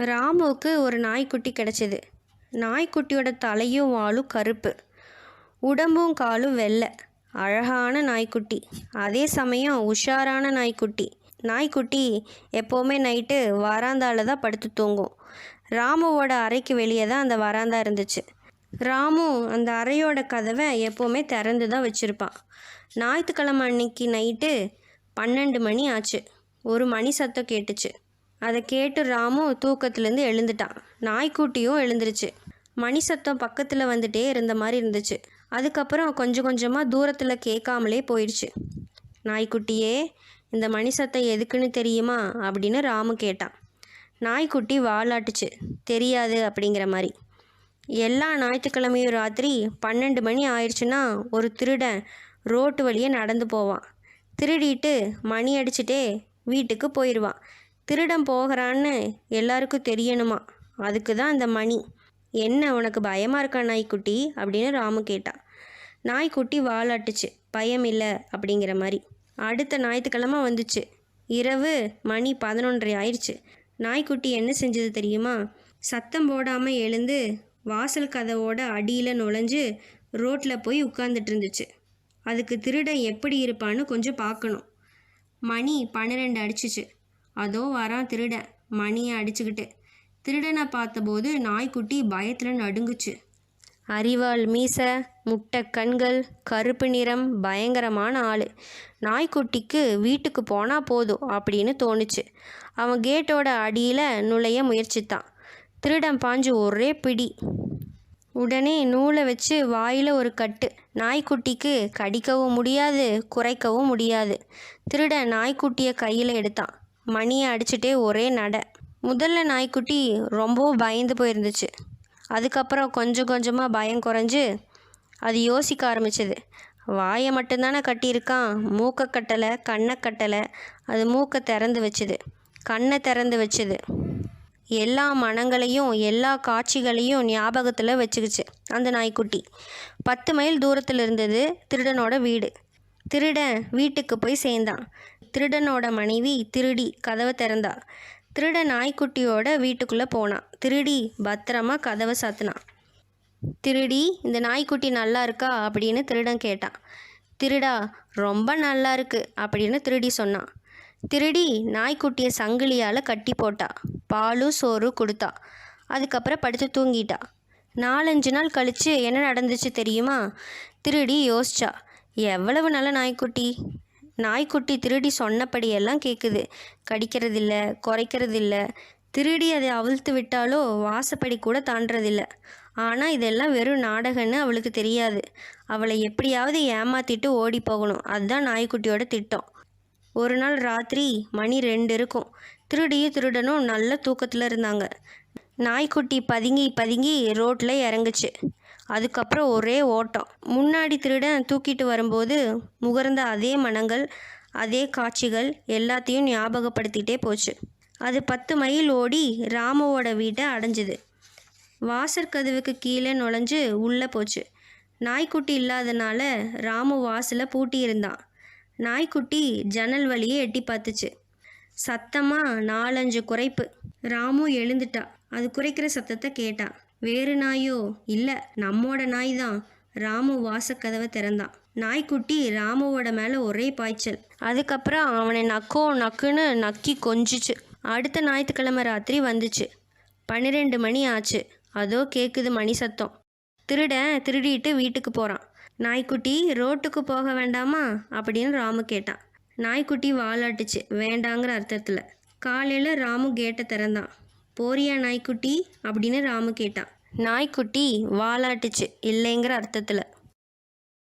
ராமுவுக்கு ஒரு நாய்க்குட்டி கிடச்சிது. நாய்க்குட்டியோட தலையும் வாலும் கருப்பு. உடம்பும் காலும் வெள்ளை. அழகான நாய்க்குட்டி. அதே சமயம் உஷாரான நாய்க்குட்டி. நாய்க்குட்டி எப்போவுமே நைட்டு வராந்தால தான் படுத்து தூங்கும். ராமுவோட அறைக்கு வெளியே தான் அந்த வராந்தா இருந்துச்சு. ராமு அந்த அறையோட கதவை எப்போவுமே திறந்து தான் வச்சுருப்பான். ஞாயிற்றுக்கிழமை அன்னைக்கு நைட்டு பன்னெண்டு மணி ஆச்சு. ஒரு மணி சத்தம் கேட்டுச்சு. அதை கேட்டு ராமு தூக்கத்துலேருந்து எழுந்துட்டான். நாய்க்குட்டியும் எழுந்துருச்சு. மணி சத்தம் பக்கத்தில் வந்துட்டே இருந்த மாதிரி இருந்துச்சு. அதுக்கப்புறம் கொஞ்சம் கொஞ்சமாக தூரத்தில் கேட்காமலே போயிடுச்சு. நாய்க்குட்டியே இந்த மணி சத்தம் எதுக்குன்னு தெரியுமா? அப்படின்னு ராமு கேட்டான். நாய்க்குட்டி வாலாட்டுச்சு. தெரியாது அப்படிங்கிற மாதிரி. எல்லா ஞாயிற்றுக்கிழமையும் ராத்திரி பன்னெண்டு மணி ஆயிடுச்சுன்னா ஒரு திருடன் ரோட்டு வழியே நடந்து போவான். திருடிட்டு மணி அடிச்சுட்டே வீட்டுக்கு போயிடுவான் திருடம் போகிறான்னு எல்லாருக்கும் தெரியணுமா? அதுக்கு தான் இந்த மணி. என்ன உனக்கு பயமாக இருக்கா நாய்க்குட்டி? அப்படின்னு ராமு கேட்டான் நாய்க்குட்டி வாலாட்டுச்சு. பயம் இல்லை அப்படிங்கிற மாதிரி. அடுத்த ஞாயிற்றுக்கிழமை வந்துச்சு. இரவு மணி பதினொன்றரை ஆயிடுச்சு. நாய்க்குட்டி என்ன செஞ்சது தெரியுமா? சத்தம் போடாமல் எழுந்து வாசல் கதவோட அடியில் நுழைஞ்சு ரோட்டில் போய் உட்காந்துட்டு இருந்துச்சு. அதுக்கு திருடன் எப்படி இருப்பான்னு கொஞ்சம் பார்க்கணும். மணி பன்னிரெண்டு அடிச்சிச்சு. அதோ வரான் திருடன் மணியை அடிச்சுக்கிட்டு. திருடனை பார்த்தபோது நாய்க்குட்டி பயத்தில் நடுங்குச்சு. அரிவாள் மீசை முட்டை கண்கள் கருப்பு நிறம் பயங்கரமான ஆள். நாய்க்குட்டிக்கு வீட்டுக்கு போனால் போதும் அப்படின்னு தோணுச்சு. அவன் கேட்டோட அடியில் நுழைய முயற்சித்தான். திருடன் பாஞ்சு ஒரே பிடி. உடனே நூலை வச்சு வாயில் ஒரு கட்டு. நாய்க்குட்டிக்கு கடிக்கவும் முடியாது குறைக்கவும் முடியாது. திருடன் நாய்க்குட்டியை கையில் எடுத்தான். மணியை அடிச்சுட்டே ஒரே நடை. முதல்ல நாய்க்குட்டி ரொம்பவும் பயந்து போயிருந்துச்சு. அதுக்கப்புறம் கொஞ்சம் கொஞ்சமாக பயம் குறைஞ்சு அது யோசிக்க ஆரம்பிச்சது. வாயை மட்டும்தானே கட்டியிருக்கான். மூக்கை கட்டலை கண்ணை கட்டலை. அது மூக்கை திறந்து வச்சுது. கண்ணை திறந்து வச்சுது. எல்லா மனங்களையும் எல்லா காட்சிகளையும் ஞாபகத்தில் வச்சுக்கிச்சு அந்த நாய்க்குட்டி. பத்து மைல் தூரத்தில் இருந்தது திருடனோட வீடு. திருடன் வீட்டுக்கு போய் சேர்ந்தான். திருடனோட மனைவி திருடி கதவை திறந்தா. திருடன் நாய்க்குட்டியோட வீட்டுக்குள்ளே போனான். திருடி பத்திரமா கதவை சாத்தினான். திருடி இந்த நாய்க்குட்டி நல்லா இருக்கா? அப்படின்னு திருடன் கேட்டான். திருடா ரொம்ப நல்லா இருக்கு அப்படின்னு திருடி சொன்னான். திருடி நாய்க்குட்டியை சங்கிலியால் கட்டி போட்டா. பாலும் சோறு கொடுத்தா. அதுக்கப்புறம் படுத்து தூங்கிட்டா. நாலஞ்சு நாள் கழித்து என்ன நடந்துச்சு தெரியுமா? திருடி யோசிச்சா. எவ்வளவு நல்ல நாய்க்குட்டி? நாய்க்குட்டி திருடி சொன்னபடியெல்லாம் கேட்குது கடிக்கிறதில்ல குறைக்கிறதில்ல. திருடி அதை அவிழ்த்து விட்டாலோ வாசப்படி கூட தாண்டறதில்ல ஆனால் இதெல்லாம் வெறும் நாடகன்னு அவளுக்கு தெரியாது. அவளை எப்படியாவது ஏமாத்திட்டு ஓடி போகணும். அதுதான் நாய்க்குட்டியோட திட்டம். ஒரு நாள் ராத்திரி மணி ரெண்டு இருக்கும். திருடியும் திருடனும் நல்ல தூக்கத்தில் இருந்தாங்க. நாய்க்குட்டி பதுங்கி பதுங்கி ரோட்டில் இறங்குச்சு. அதுக்கப்புறம் ஒரே ஓட்டம். முன்னாடி திருடன் தூக்கிட்டு வரும்போது முகர்ந்த அதே மனங்கள் அதே காட்சிகள் எல்லாத்தையும் ஞாபகப்படுத்திகிட்டே போச்சு. அது பத்து மைல் ஓடி ராமுவோட வீட்டை அடைஞ்சுது. வாசற்கதவுக்கு கீழே நுழைஞ்சு உள்ளே போச்சு. நாய்க்குட்டி இல்லாதனால ராமு வாசலை பூட்டி இருந்தான். நாய்க்குட்டி ஜன்னல் வழியே எட்டி பார்த்துச்சு. சத்தமாக நாலஞ்சு குறைப்பு. ராமு எழுந்துட்டா. அது குறைக்கிற சத்தத்தை கேட்டான் வேறு நாயோ? இல்லை நம்மோட நாய் தான் ராமு வாசக்கதவை திறந்தான். நாய்க்குட்டி ராமுவோட மேலே ஒரே பாய்ச்சல். அதுக்கப்புறம் அவனை நக்கோ நக்குன்னு நக்கி கொஞ்சிச்சு. அடுத்த ஞாயிற்றுக்கிழமை ராத்திரி வந்துச்சு. பன்னிரெண்டு மணி ஆச்சு. அதோ கேட்குது மணி சத்தம். திருடன் திருடிட்டு வீட்டுக்கு போகிறான் நாய்க்குட்டி ரோட்டுக்கு போக வேண்டாமா? அப்படின்னு ராமு கேட்டான். நாய்க்குட்டி வாலாட்டுச்சு. வேண்டாங்கிற அர்த்தத்தில். காலையில் ராமு கேட்டை திறந்தான். போரியா நாய்க்குட்டி? அப்படின்னு ராமு கேட்டான் நாய்க்குட்டி வாலாட்டுச்சு இல்லைங்கிற அர்த்தத்தில்.